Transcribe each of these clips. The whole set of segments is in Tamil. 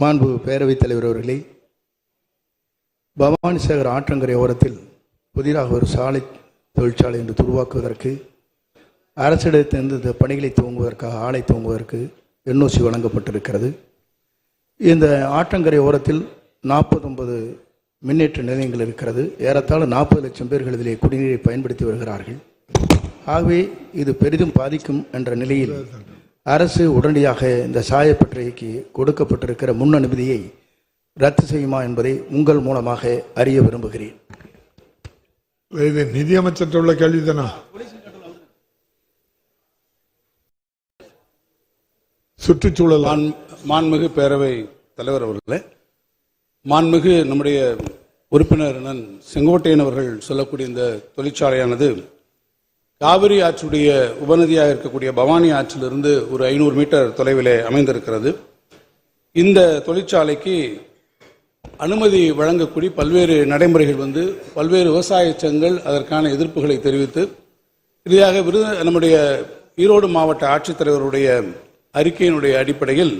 மாண்பு பேரவைத் தலைவர் அவர்களே பவானி சேகர் ஆற்றங்கரை ஓரத்தில் புதிதாக ஒரு சாலை தொழிற்சாலை என்று உருவாக்குவதற்கு அரசிடத்திலிருந்து இந்த பணிகளை துவங்குவதற்காக ஆலை துவங்குவதற்கு என்ஓசி வழங்கப்பட்டிருக்கிறது. இந்த ஆற்றங்கரை ஓரத்தில் நாற்பத்தொன்பது மின்னேற்ற நிலையங்கள் இருக்கிறது. ஏறத்தாழ நாற்பது லட்சம் பேர்கள் இதிலே குடிநீரை பயன்படுத்தி வருகிறார்கள். ஆகவே இது பெரிதும் பாதிக்கும் என்ற நிலையில் அரசு உடனடியாக இந்த சாயப்பட்டறைக்கு கொடுக்கப்பட்டிருக்கிற முன் அனுமதியை ரத்து செய்யுமா என்பதை உங்கள் மூலமாக அறிய விரும்புகிறேன். இது நிதியமைச்சர்கிட்ட உள்ள கேள்விதானா? சுற்றுச்சூழல் மாண்- மாண்புமிகு பேரவை தலைவர் அவர்களே மாண்புமிகு நம்முடைய உறுப்பினர் செங்கோட்டையன் அவர்கள் சொல்லக்கூடிய இந்த தொழிற்சாலையானது காவிரி ஆற்றுடைய உபநதியாக இருக்கக்கூடிய பவானி ஆற்றிலிருந்து ஒரு ஐநூறு மீட்டர் தொலைவிலே அமைந்திருக்கிறது. இந்த தொழிற்சாலைக்கு அனுமதி வழங்கக்கூடிய பல்வேறு நடைமுறைகள் வந்து பல்வேறு விவசாய சங்கங்கள் அதற்கான எதிர்ப்புகளை தெரிவித்து இறுதியாக விருது நம்முடைய ஈரோடு மாவட்ட ஆட்சித்தலைவருடைய அறிக்கையினுடைய அடிப்படையில்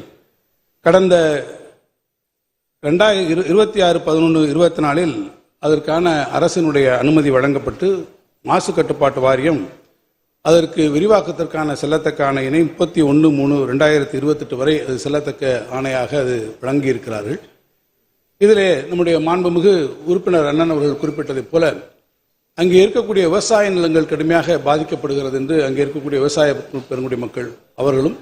கடந்த ரெண்டாயிரம் இருபத்தி ஆறு பதினொன்று இருபத்தி நாலில் அதற்கான அரசினுடைய அனுமதி வழங்கப்பட்டு மாசு கட்டுப்பாட்டு வாரியம் அதற்கு விரிவாக்கத்திற்கான செல்லத்தக்க இணை முப்பத்தி ஒன்று மூணு ரெண்டாயிரத்தி இருபத்தெட்டு வரை அது செல்லத்தக்க ஆணையாக அது வழங்கியிருக்கிறார்கள் இதிலே நம்முடைய மாண்புமிகு உறுப்பினர் அண்ணன் அவர்கள் குறிப்பிட்டதைப் போல அங்கே இருக்கக்கூடிய விவசாய நிலங்கள் கடுமையாக பாதிக்கப்படுகிறது என்று அங்கே இருக்கக்கூடிய விவசாய பெருங்குடி மக்கள் அவர்களும்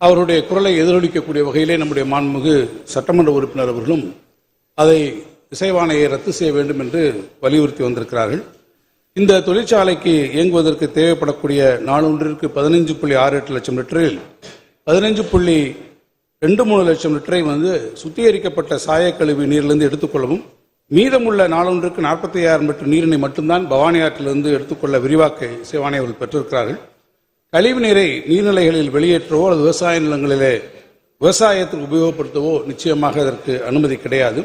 அவருடைய குரலை எதிரொலிக்கக்கூடிய வகையிலே நம்முடைய மாண்புமிகு சட்டமன்ற உறுப்பினர் அவர்களும் அதை இசைவாணையை ரத்து செய்ய வேண்டும் என்று வலியுறுத்தி வந்திருக்கிறார்கள். இந்த தொழிற்சாலைக்கு இயங்குவதற்கு தேவைப்படக்கூடிய நாளொன்றிற்கு பதினைஞ்சு புள்ளி ஆறு எட்டு லட்சம் லிட்டரில் பதினைஞ்சு புள்ளி ரெண்டு மூணு லட்சம் லிட்டரை வந்து சுத்திகரிக்கப்பட்ட சாயக்கழிவு நீரிலிருந்து எடுத்துக்கொள்ளவும் மீதமுள்ள நாளொன்றுக்கு நாற்பத்தி ஐயாயிரம் லிட்டர் நீரினை மட்டும்தான் பவானி ஆற்றிலிருந்து எடுத்துக்கொள்ள விரிவாக்க இசைவாணை அவர்கள் பெற்றிருக்கிறார்கள். கழிவு நீரை நீர்நிலைகளில் வெளியேற்றவோ அல்லது விவசாய நிலங்களிலே விவசாயத்திற்கு உபயோகப்படுத்தவோ நிச்சயமாக அதற்கு அனுமதி கிடையாது.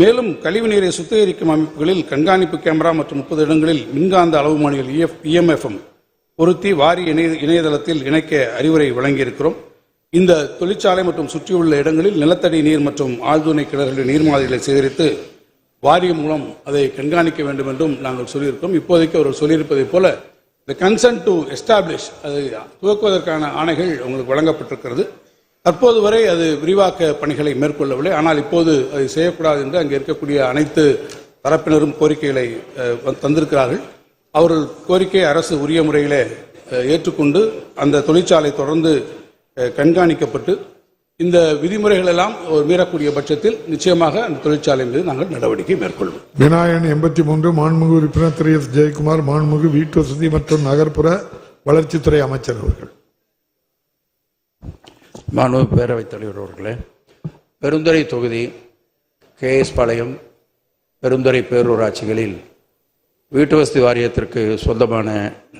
மேலும் கழிவு நீரை சுத்திகரிக்கும் அமைப்புகளில் கண்காணிப்பு கேமரா மற்றும் முப்பது இடங்களில் மின்காந்த அளவுமானிகள் இஎம்எஃப்எம் பொருத்தி வாரி இணைய இணையதளத்தில் இணைக்க அறிவுரை வழங்கியிருக்கிறோம். இந்த தொழிற்சாலை மற்றும் சுற்றியுள்ள இடங்களில் நிலத்தடி நீர் மற்றும் ஆழ்துணை கிணறுகளின் நீர் மாதிரிகளை சேகரித்து வாரியம் மூலம் அதை கண்காணிக்க வேண்டும் என்றும் நாங்கள் சொல்லியிருக்கிறோம். இப்போதைக்கு அவர்கள் சொல்லியிருப்பதைப் போல இந்த கன்சன்ட் டு எஸ்டாப்ளிஷ் அதை துவக்குவதற்கான ஆணைகள் உங்களுக்கு வழங்கப்பட்டிருக்கிறது. தற்போது வரை அது விரிவாக்க பணிகளை மேற்கொள்ளவில்லை. ஆனால் இப்போது அதை செய்யக்கூடாது என்று அங்கே இருக்கக்கூடிய அனைத்து தரப்பினரும் கோரிக்கைகளை தந்திருக்கிறார்கள். அவர்கள் கோரிக்கையை அரசு உரிய முறையிலே ஏற்றுக்கொண்டு அந்த தொழிற்சாலை தொடர்ந்து கண்காணிக்கப்பட்டு இந்த விதிமுறைகள் எல்லாம் மீறக்கூடிய பட்சத்தில் நிச்சயமாக அந்த தொழிற்சாலை மீது நாங்கள் நடவடிக்கை மேற்கொள்வோம். விநாயகன் எண்பத்தி மூன்று மாண்புமிகு உறுப்பினர் திரு எஸ் ஜெயக்குமார் மாண்புமிகு வீட்டு வசதி மற்றும் நகர்ப்புற வளர்ச்சித்துறை அமைச்சர் அவர்கள். மாணவ பேரவைத் தலைவர் அவர்களே பெருந்துறை தொகுதி கேஎஸ் பாளையம் பெருந்துறை பேரூராட்சிகளில் வீட்டு வசதி வாரியத்திற்கு சொந்தமான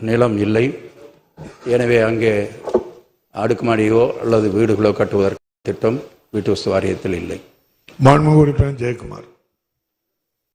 நிலம் இல்லை. எனவே அங்கே அடுக்குமாடியோ அல்லது வீடுகளோ கட்டுவதற்கு திட்டம் வீட்டு வசதி வாரியத்தில் இல்லை. மாண்பு உறுப்பினர் ஜெயக்குமார்.